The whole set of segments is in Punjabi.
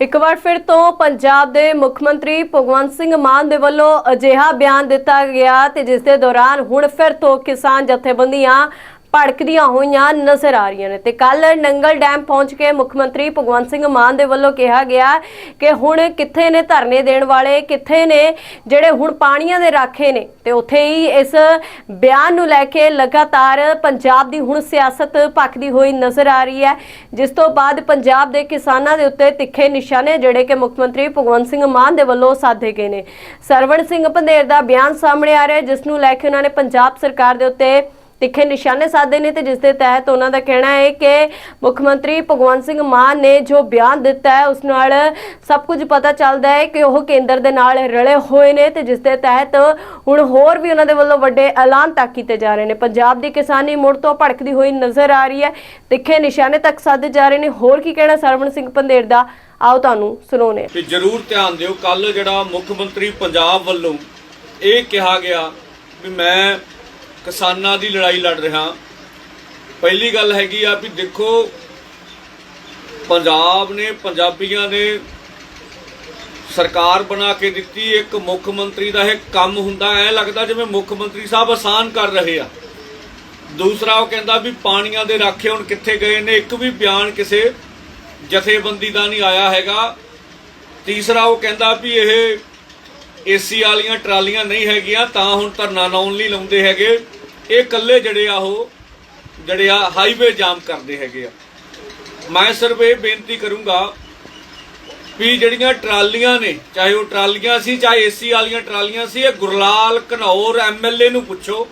ਇੱਕ ਵਾਰ ਫਿਰ ਤੋਂ ਪੰਜਾਬ ਦੇ ਮੁੱਖ ਮੰਤਰੀ ਭਗਵੰਤ ਸਿੰਘ ਮਾਨ ਦੇ ਵੱਲੋਂ ਅਜਿਹਾ ਬਿਆਨ ਦਿੱਤਾ ਗਿਆ ਤੇ ਜਿਸ ਦੇ ਦੌਰਾਨ ਹੁਣ ਫਿਰ ਤੋਂ ਕਿਸਾਨ ਜਥੇਬੰਦੀਆਂ ਭੜਕਦੀਆਂ ਹੋਈਆਂ ਨਜ਼ਰ ਆ ਰਹੀਆਂ ਨੇ। ਤੇ ਕੱਲ ਨੰਗਲ ਡੈਮ ਪਹੁੰਚ ਕੇ ਮੁੱਖ ਮੰਤਰੀ ਭਗਵੰਤ ਸਿੰਘ ਮਾਨ ਦੇ ਵੱਲੋਂ ਕਿਹਾ ਗਿਆ ਕਿ ਹੁਣ ਕਿੱਥੇ ਨੇ ਧਰਨੇ ਦੇਣ ਵਾਲੇ, ਕਿੱਥੇ ਨੇ ਜਿਹੜੇ ਹੁਣ ਪਾਣੀਆਂ ਦੇ ਰਾਖੇ ਨੇ। ਤੇ ਉੱਥੇ ਹੀ ਇਸ ਬਿਆਨ ਨੂੰ ਲੈ ਕੇ ਲਗਾਤਾਰ ਪੰਜਾਬ ਦੀ ਹੁਣ ਸਿਆਸਤ ਭਖਦੀ ਹੋਈ ਨਜ਼ਰ ਆ ਰਹੀ ਹੈ। ਜਿਸ ਤੋਂ ਬਾਅਦ ਪੰਜਾਬ ਦੇ ਕਿਸਾਨਾਂ ਦੇ ਉੱਤੇ ਤਿੱਖੇ ਨਿਸ਼ਾਨੇ ਜਿਹੜੇ ਕਿ ਮੁੱਖ ਮੰਤਰੀ ਭਗਵੰਤ ਸਿੰਘ ਮਾਨ ਦੇ ਵੱਲੋਂ ਸਾਧੇ ਗਏ ਨੇ। ਸਰਵਣ ਸਿੰਘ ਪੰਧੇਰ ਦਾ ਬਿਆਨ ਸਾਹਮਣੇ ਆ ਰਿਹਾ ਜਿਸ ਨੂੰ ਲੈ ਕੇ ਉਹਨਾਂ ਨੇ ਪੰਜਾਬ ਸਰਕਾਰ ਦੇ ਉੱਤੇ ਤਿੱਖੇ ਨਿਸ਼ਾਨੇ ਸਾਧੇ ਨੇ ਤੇ ਜਿਸ ਦੇ ਤਹਿਤ ਉਹਨਾਂ ਦਾ ਕਹਿਣਾ ਹੈ ਕਿ ਮੁੱਖ ਮੰਤਰੀ ਭਗਵੰਤ ਸਿੰਘ ਮਾਨ ਨੇ ਜੋ ਬਿਆਨ ਦਿੱਤਾ ਹੈ, ਉਸ ਨਾਲ ਸਭ ਕੁਝ ਪਤਾ ਚੱਲਦਾ ਹੈ ਕਿ ਉਹ ਕੇਂਦਰ ਦੇ ਨਾਲ ਰਲੇ ਹੋਏ ਨੇ ਤੇ ਜਿਸ ਦੇ ਤਹਿਤ ਹੁਣ ਹੋਰ ਵੀ ਉਹਨਾਂ ਦੇ ਵੱਲੋਂ ਵੱਡੇ ਐਲਾਨ ਤੱਕ ਕੀਤੇ ਜਾ ਰਹੇ ਨੇ। ਪੰਜਾਬ ਦੀ ਕਿਸਾਨੀ ਮੁੜ ਤੋਂ ਭੜਕਦੀ ਹੋਈ ਨਜ਼ਰ ਆ ਰਹੀ ਹੈ। ਤਿੱਖੇ ਨਿਸ਼ਾਨੇ ਤੱਕ ਸਾਧੇ ਜਾ ਰਹੇ ਨੇ। ਹੋਰ ਕੀ ਕਹਿਣਾ ਸਰਵਣ ਸਿੰਘ ਪੰਧੇਰ ਦਾ? ਆਓ ਤੁਹਾਨੂੰ ਸੁਣਾਉਂਦੇ ਤੇ ਜਰੂਰ ਧਿਆਨ ਦਿਓ ਕੱਲ ਜਿਹੜਾ ਮੁੱਖ ਮੰਤਰੀ ਪੰਜਾਬ ਵੱਲੋਂ ਇਹ ਕਿਹਾ ਗਿਆ ਵੀ ਮੈਂ ਕਿਸਾਨਾਂ ਦੀ ਲੜਾਈ ਲੜ ਰਿਹਾ। ਪਹਿਲੀ ਗੱਲ ਹੈਗੀ ਆ ਵੀ ਦੇਖੋ, ਪੰਜਾਬ ਨੇ ਪੰਜਾਬੀਆਂ ਨੇ ਸਰਕਾਰ ਬਣਾ ਕੇ ਦਿੱਤੀ, ਇੱਕ ਮੁੱਖ ਮੰਤਰੀ ਦਾ ਇਹ ਕੰਮ ਹੁੰਦਾ, ਐ ਲੱਗਦਾ ਜਿਵੇਂ ਮੁੱਖ ਮੰਤਰੀ ਸਾਹਿਬ ਆਸਾਨ ਕਰ ਰਹੇ ਆ। ਦੂਸਰਾ ਉਹ ਕਹਿੰਦਾ ਵੀ ਪਾਣੀਆਂ ਦੇ ਰਾਖੇ ਹੁਣ ਕਿੱਥੇ ਗਏ ਨੇ, ਇੱਕ ਵੀ ਬਿਆਨ ਕਿਸੇ ਜਥੇਬੰਦੀ ਦਾ ਨਹੀਂ ਆਇਆ ਹੈਗਾ। ਤੀਸਰਾ ਉਹ ਕਹਿੰਦਾ ਵੀ ਇਹ ਏਸੀ ਵਾਲੀਆਂ ਟਰਾਲੀਆਂ ਨਹੀਂ ਹੈਗੀਆਂ, ਤਾਂ ਹੁਣ ਧਰਨਾ ਲਾਉਣ ਲਈ ਲਾਉਂਦੇ ਹੈਗੇ। ਇਹ ਇਕੱਲੇ ਜਿਹੜੇ ਆ ਉਹ, ਜਿਹੜੇ ਆ ਹਾਈਵੇ ਜਾਮ ਕਰਦੇ ਹੈਗੇ ਆ। ਮੈਂ ਸਿਰਫ ਇਹ ਬੇਨਤੀ ਕਰੂੰਗਾ ਵੀ ਜਿਹੜੀਆਂ ਟਰਾਲੀਆਂ ਨੇ, ਚਾਹੇ ਉਹ ਟਰਾਲੀਆਂ ਸੀ, ਚਾਹੇ ਏਸੀ ਵਾਲੀਆਂ ਟਰਾਲੀਆਂ ਸੀ, ਇਹ ਗੁਰਲਾਲ, ਘਨੌਰ ਐਮਐਲਏ ਨੂੰ ਪੁੱਛੋ।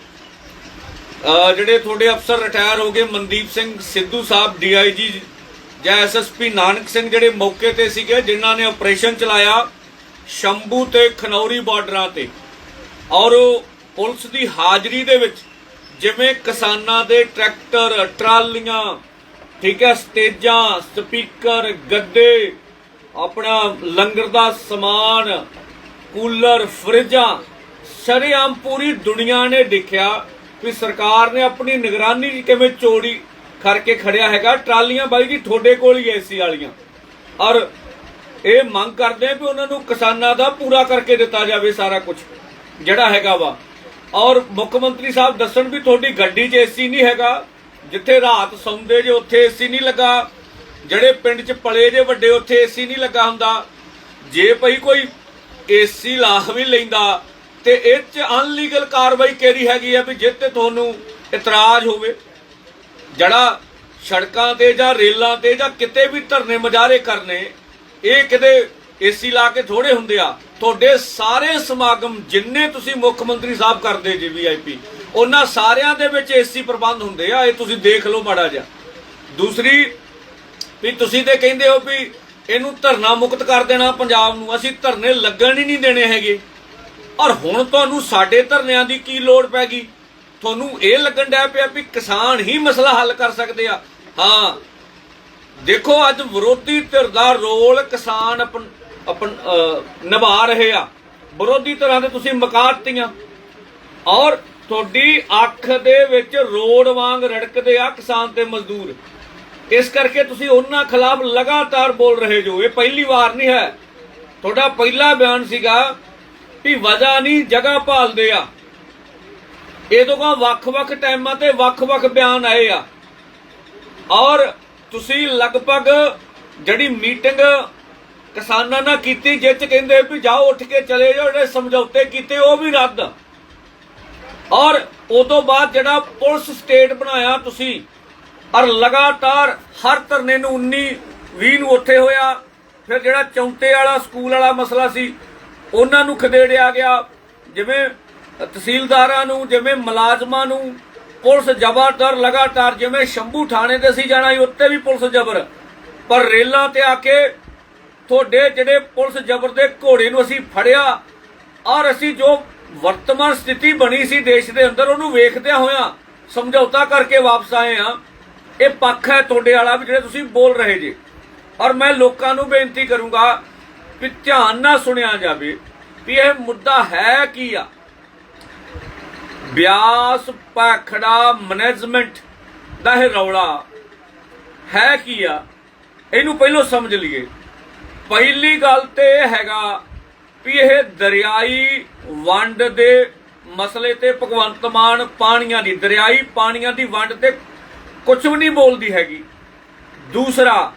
ਜਿਹੜੇ ਤੁਹਾਡੇ ਅਫਸਰ ਰਿਟਾਇਰ ਹੋ ਗਏ, ਮਨਦੀਪ ਸਿੰਘ ਸਿੱਧੂ ਸਾਹਿਬ ਡੀਆਈਜੀ ਜਾਂ ਐਸਐਸਪੀ ਨਾਨਕ ਸਿੰਘ ਜਿਹੜੇ ਮੌਕੇ ਤੇ ਸੀਗੇ, ਜਿਨ੍ਹਾਂ ਨੇ ਆਪਰੇਸ਼ਨ ਚਲਾਇਆ ਸ਼ੰਭੂ ਤੇ ਖਨੌਰੀ ਬਾਰਡਰਾਂ ਤੇ। ਔਰ ਪੁਲਿਸ ਦੀ ਹਾਜ਼ਰੀ ਦੇ ਵਿੱਚ ਜਿਵੇਂ ਕਿਸਾਨਾਂ ਦੇ ਟਰੈਕਟਰ, ਟਰਾਲੀਆਂ, ਠੀਕ ਹੈ, ਸਟੇਜਾਂ, ਸਪੀਕਰ ਗੱਡੇ ਆਪਣਾ ਲੰਗਰ ਦਾ ਸਮਾਨ, ਕੂਲਰ, ਫਰਿੱਜਾਂ, ਸ਼ਰੇਆਮ ਪੂਰੀ ਦੁਨੀਆ ਨੇ ਦੇਖਿਆ ਕਿ ਸਰਕਾਰ ਨੇ ਆਪਣੀ ਨਿਗਰਾਨੀ ਕਿਵੇਂ ਚੋਰੀ ਕਰਕੇ ਖੜਿਆ ਹੈਗਾ। ਟਰਾਲੀਆਂ ਬਾਈ ਜੀ ਤੁਹਾਡੇ ਕੋਲ ਹੀ ਐਸੀ ਵਾਲੀਆਂ। ਔਰ ਇਹ ਮੰਗ ਕਰਦੇ ਆ ਵੀ ਉਹਨਾਂ ਨੂੰ ਕਿਸਾਨਾਂ ਦਾ ਪੂਰਾ ਕਰਕੇ ਦਿੱਤਾ ਜਾਵੇ ਸਾਰਾ ਕੁਝ ਜਿਹੜਾ ਹੈਗਾ ਵਾ। ਔਰ ਮੁੱਖ ਮੰਤਰੀ ਸਾਹਿਬ ਦੱਸਣ ਵੀ ਤੁਹਾਡੀ ਗੱਡੀ 'ਚ ਏਸੀ ਨਹੀਂ ਹੈਗਾ, ਜਿੱਥੇ ਰਾਤ ਸੌਂਦੇ ਜੇ ਉੱਥੇ ਏਸੀ ਨਹੀਂ ਲੱਗਾ, ਜਿਹੜੇ ਪਿੰਡ 'ਚ ਪਲੇ ਜੇ ਵੱਡੇ ਉੱਥੇ ਏਸੀ ਨਹੀਂ ਲੱਗਾ ਹੁੰਦਾ। ਜੇ ਭਈ ਕੋਈ ਏਸੀ ਲਾ ਵੀ ਲੈਂਦਾ, ਤੇ ਇਹ 'ਚ ਅਨਲੀਗਲ ਕਾਰਵਾਈ ਕਿਹੜੀ ਹੈਗੀ ਆ ਵੀ ਜਿਹ ਤੇ ਤੁਹਾਨੂੰ ਇਤਰਾਜ਼ ਹੋਵੇ? ਜਿਹੜਾ ਸੜਕਾਂ ਤੇ ਜਾਂ ਰੇਲਾਂ ਤੇ ਜਾਂ ਕਿਤੇ ਵੀ ਧਰਨੇ ਮਜਾਰੇ ਕਰਨੇ, ਇਹ ਕਿਤੇ ਏਸੀ ਲਾ ਕੇ ਥੋੜੇ ਹੁੰਦੇ ਆ। ਤੁਹਾਡੇ ਸਾਰੇ ਸਮਾਗਮ ਜਿੰਨੇ ਤੁਸੀਂ ਮੁੱਖ ਮੰਤਰੀ ਸਾਹਿਬ ਕਰਦੇ ਜੀ ਵੀਆਈਪੀ ਉਹਨਾਂ ਸਾਰਿਆਂ ਦੇ ਵਿੱਚ ਏਸੀ ਪ੍ਰਬੰਧ ਹੁੰਦੇ ਆ। ਇਹ ਤੁਸੀਂ ਦੇਖ ਲਓ ਮਾੜਾ ਜਿਹਾ। ਦੂਸਰੀ, ਵੀ ਤੁਸੀਂ ਤੇ ਕਹਿੰਦੇ ਹੋ ਵੀ ਇਹਨੂੰ ਧਰਨਾ ਮੁਕਤ ਕਰ ਦੇਣਾ ਪੰਜਾਬ ਨੂੰ। ਅਸੀਂ ਧਰਨੇ ਲੱਗਣ ਹੀ ਨਹੀਂ ਦੇਣੇ ਹੈਗੇ। ਔਰ ਹੁਣ ਤੁਹਾਨੂੰ ਸਾਡੇ ਧਰਨਿਆਂ ਦੀ ਕੀ ਲੋੜ ਪੈ ਗਈ? ਤੁਹਾਨੂੰ ਇਹ ਲੱਗਣ ਡਿਆ ਪਿਆ ਵੀ ਕਿਸਾਨ ਹੀ ਮਸਲਾ ਹੱਲ ਕਰ ਸਕਦੇ ਆ। ਹਾਂ। ਦੇਖੋ, ਅੱਜ ਵਿਰੋਧੀ ਧਿਰ ਦਾ ਰੋਲ ਕਿਸਾਨ ਆਪਣ ਨਿਭਾ ਰਹੇ ਆ। ਵਿਰੋਧੀ ਧਿਰਾਂ ਦੇ ਤੁਸੀਂ ਮਕਾਤੀਆਂ ਔਰ ਤੁਹਾਡੀ ਅੱਖ ਦੇ ਵਿੱਚ ਰੋਡ ਵਾਂਗ ਰੜਕਦੇ ਆ ਕਿਸਾਨ ਤੇ ਮਜ਼ਦੂਰ। ਇਸ ਕਰਕੇ ਤੁਸੀਂ ਉਹਨਾਂ ਖਿਲਾਫ ਲਗਾਤਾਰ ਬੋਲ ਰਹੇ ਜੋ। ਇਹ ਪਹਿਲੀ ਵਾਰ ਨਹੀਂ ਹੈ। ਤੁਹਾਡਾ ਪਹਿਲਾ ਬਿਆਨ ਸੀਗਾ ਵੀ ਵਜ੍ਹਾ ਨਹੀਂ, ਜਗ੍ਹਾ ਭਾਲਦੇ ਆ। ਇਹ ਤੋਂ ਕਾ ਵੱਖ-ਵੱਖ ਟਾਈਮਾਂ ਤੇ ਵੱਖ-ਵੱਖ ਬਿਆਨ ਆਏ ਆ। ਔਰ ਤੁਸੀਂ ਲਗਭਗ ਜਿਹੜੀ ਮੀਟਿੰਗ ਕਿਸਾਨਾਂ ਨਾਲ ਕੀਤੀ ਜਿੱਚ ਕਹਿੰਦੇ ਵੀ ਜਾਓ, ਉੱਠ ਕੇ ਚਲੇ ਜਾਓ, ਜਿਹੜੇ ਸਮਝੌਤੇ ਕੀਤੇ ਉਹ ਵੀ ਰੱਦ। ਔਰ ਉਸ ਤੋਂ ਬਾਅਦ ਜਿਹੜਾ ਪੁਲਿਸ ਸਟੇਟ ਬਣਾਇਆ ਤੁਸੀਂ, ਔਰ ਲਗਾਤਾਰ ਹਰ ਧਰਨੇ ਨੂੰ 19 20 ਨੂੰ ਉੱਥੇ ਹੋਇਆ ਫਿਰ ਜਿਹੜਾ ਚੌਂਤੇ ਵਾਲਾ ਸਕੂਲ ਵਾਲਾ ਮਸਲਾ ਸੀ, ਉਹਨਾਂ ਨੂੰ ਖਦੇੜਿਆ ਗਿਆ, ਜਿਵੇਂ ਤਹਿਸੀਲਦਾਰਾਂ ਨੂੰ, ਜਿਵੇਂ ਮੁਲਾਜ਼ਮਾਂ ਨੂੰ, ਪੁਲਿਸ ਜ਼ਬਰਦਰ ਲਗਾਤਾਰ ਜਿਵੇਂ ਸ਼ੰਭੂ ਥਾਣੇ ਤੇ ਸੀ ਜਾਣਾ ਸੀ, ਉੱਤੇ ਵੀ ਪੁਲਿਸ ਜ਼ਬਰ। ਪਰ ਰੇਲਾਂ ਤੇ ਆ ਕੇ ਤੁਹਾਡੇ ਜਿਹੜੇ ਪੁਲਿਸ ਜ਼ਬਰ ਦੇ ਘੋੜੇ ਨੂੰ ਅਸੀਂ ਫੜਿਆ ਔਰ ਅਸੀਂ ਜੋ ਵਰਤਮਾਨ ਸਥਿਤੀ ਬਣੀ ਸੀ ਦੇਸ਼ ਦੇ ਅੰਦਰ, ਉਹਨੂੰ ਵੇਖਦਿਆਂ ਹੋਇਆਂ ਸਮਝੌਤਾ ਕਰਕੇ ਵਾਪਸ ਆਏ ਆ ਇਹ ਪੱਖ ਹੈ ਤੁਹਾਡੇ ਵਾਲਾ ਵੀ ਜਿਹੜੇ ਤੁਸੀਂ ਬੋਲ ਰਹੇ ਜੇ। ਔਰ ਮੈਂ ਲੋਕਾਂ ਨੂੰ ਬੇਨਤੀ ਕਰੂੰਗਾ ਕਿ ਧਿਆਨ ਨਾਲ ਸੁਣਿਆ ਜਾਵੇ ਵੀ ਇਹ ਮੁੱਦਾ ਹੈ ਕੀ ਆ। ਬਿਆਸ ਪਾਖੜਾ ਮੈਨੇਜਮੈਂਟ ਦਾ ਇਹ ਰੌਲਾ ਹੈ ਕੀ ਆ? ਇਹਨੂੰ ਪਹਿਲਾਂ ਸਮਝ ਲਈਏ। ਪਹਿਲੀ ਗੱਲ ਤੇ ਇਹ ਹੈਗਾ ਵੀ ਇਹ ਦਰਿਆਈ ਵੰਡ ਦੇ ਮਸਲੇ ਤੇ ਭਗਵੰਤ ਮਾਨ ਪਾਣੀਆਂ ਦੀ, ਦਰਿਆਈ ਪਾਣੀਆਂ ਦੀ ਵੰਡ ਤੇ ਕੁਝ ਵੀ ਨਹੀਂ ਬੋਲਦੀ ਹੈਗੀ। ਦੂਸਰਾ,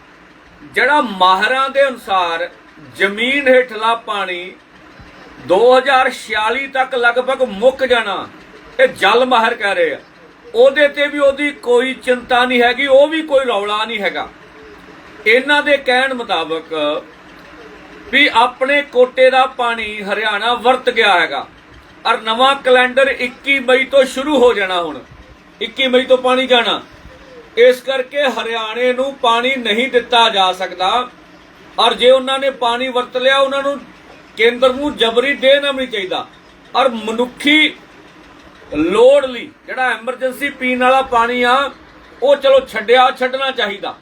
ਜਿਹੜਾ ਮਾਹਰਾਂ ਦੇ ਅਨੁਸਾਰ ਜ਼ਮੀਨ ਹੇਠਲਾ ਪਾਣੀ 2046 ਤੱਕ ਲਗਭਗ ਮੁੱਕ ਜਾਣਾ, ਇਹ ਜਲ ਮਾਹਰ ਕਹਿ ਰਹੇ ਆ। ਉਹਦੇ ਤੇ ਵੀ ਉਹਦੀ ਕੋਈ ਚਿੰਤਾ ਨਹੀਂ ਹੈਗੀ, ਉਹ ਵੀ ਕੋਈ ਰੌਲਾ ਨਹੀਂ ਹੈਗਾ। ਇਹਨਾਂ ਦੇ ਕਹਿਣ ਮੁਤਾਬਕ ਵੀ ਆਪਣੇ ਕੋਟੇ ਦਾ ਪਾਣੀ ਹਰਿਆਣਾ ਵਰਤ ਗਿਆ ਹੈਗਾ ਔਰ ਨਵਾਂ ਕੈਲੰਡਰ 21 ਮਈ ਤੋਂ ਸ਼ੁਰੂ ਹੋ ਜਾਣਾ ਹੁਣ। 21 ਮਈ ਤੋਂ ਪਾਣੀ ਜਾਣਾ। ਇਸ ਕਰਕੇ ਹਰਿਆਣੇ ਨੂੰ ਪਾਣੀ ਨਹੀਂ ਦਿੱਤਾ ਜਾ ਸਕਦਾ। ਔਰ ਜੇ ਉਹਨਾਂ ਨੇ ਪਾਣੀ ਵਰਤ ਲਿਆ, ਉਹਨਾਂ ਨੂੰ ਕੇਂਦਰ ਨੂੰ ਜਬਰੀ ਦੇਣਾ ਨਹੀਂ ਚਾਹੀਦਾ। ਔਰ ਮਨੁੱਖੀ ਲੋੜ ਲਈ ਜਿਹੜਾ ਐਮਰਜੈਂਸੀ ਪੀਣ ਵਾਲਾ ਪਾਣੀ ਆ, ਉਹ ਚਲੋ ਛੱਡਿਆ, ਛੱਡਣਾ ਚਾਹੀਦਾ।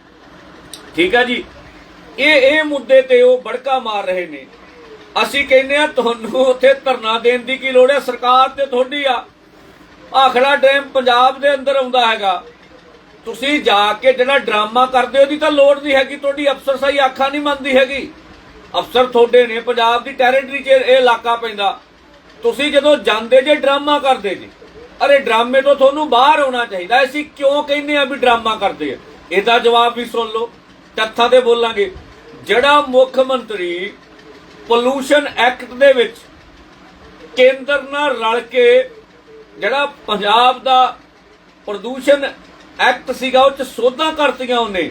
ਠੀਕ ਹੈ ਜੀ? ਇਹ ਇਹ ਮੁੱਦੇ ਤੇ ਉਹ ਬੜਕਾ ਮਾਰ ਰਹੇ ਨੇ। ਅਸੀਂ ਕਹਿੰਦੇ ਆ ਤੁਹਾਨੂੰ ਉੱਥੇ ਧਰਨਾ ਦੇਣ ਦੀ ਕੀ ਲੋੜ ਹੈ? ਸਰਕਾਰ ਤੇ ਤੁਹਾਡੀ ਆ। ਆਖੜਾ ਡੈਮ ਪੰਜਾਬ ਦੇ ਅੰਦਰ ਆਉਂਦਾ ਹੈਗਾ। ਤੁਸੀਂ ਜਾ ਕੇ ਜਿਹੜਾ ਡਰਾਮਾ ਕਰਦੇ ਹੋ, ਉਹਦੀ ਤਾਂ ਲੋੜ ਨਹੀਂ ਹੈਗੀ। ਤੁਹਾਡੀ ਅਫਸਰ ਸਹੀ ਆਖਾਂ ਨਹੀਂ ਮੰਨਦੀ ਹੈਗੀ। ਅਫਸਰ ਤੁਹਾਡੇ ਨੇ ਪੰਜਾਬ ਦੀ ਟੈਰੀਟਰੀ 'ਚ ਇਹ ਇਲਾਕਾ ਪੈਂਦਾ। ਤੁਸੀਂ ਜਦੋਂ ਜਾਂਦੇ ਜੇ, ਡਰਾਮਾ ਕਰਦੇ ਜੀ। ਅਰੇ ਡਰਾਮੇ ਤੋਂ ਤੁਹਾਨੂੰ ਬਾਹਰ ਆਉਣਾ ਚਾਹੀਦਾ। ਅਸੀਂ ਕਿਉਂ ਕਹਿੰਦੇ ਆ ਵੀ ਡਰਾਮਾ ਕਰਦੇ ਆ? ਇਹਦਾ ਜਵਾਬ ਵੀ ਸੁਣ ਲਓ। ਤੱਥਾਂ ਤੇ ਬੋਲਾਂਗੇ। ਜਿਹੜਾ ਮੁੱਖ ਮੰਤਰੀ ਪੋਲੂਸ਼ਨ ਐਕਟ ਦੇ ਵਿੱਚ ਕੇਂਦਰ ਨਾਲ ਰਲ ਕੇ ਜਿਹੜਾ ਪੰਜਾਬ ਦਾ ਪ੍ਰਦੂਸ਼ਣ ਐਕਟ ਸੀਗਾ, ਉਹ ਚ ਸੋਧਾਂ ਕਰਤੀਆਂ ਉਹਨੇ।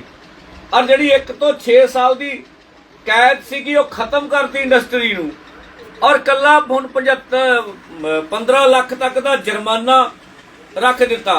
ਔਰ ਜਿਹੜੀ 1 ਤੋਂ 6 ਸਾਲ ਦੀ ਕੈਦ ਸੀਗੀ, ਉਹ ਖਤਮ ਕਰਤੀ ਇੰਡਸਟਰੀ ਨੂੰ। ਔਰ ਕੱਲਾ ਹੁਣ 75 15 ਲੱਖ ਤੱਕ ਦਾ ਜੁਰਮਾਨਾ ਰੱਖ ਦਿੱਤਾ।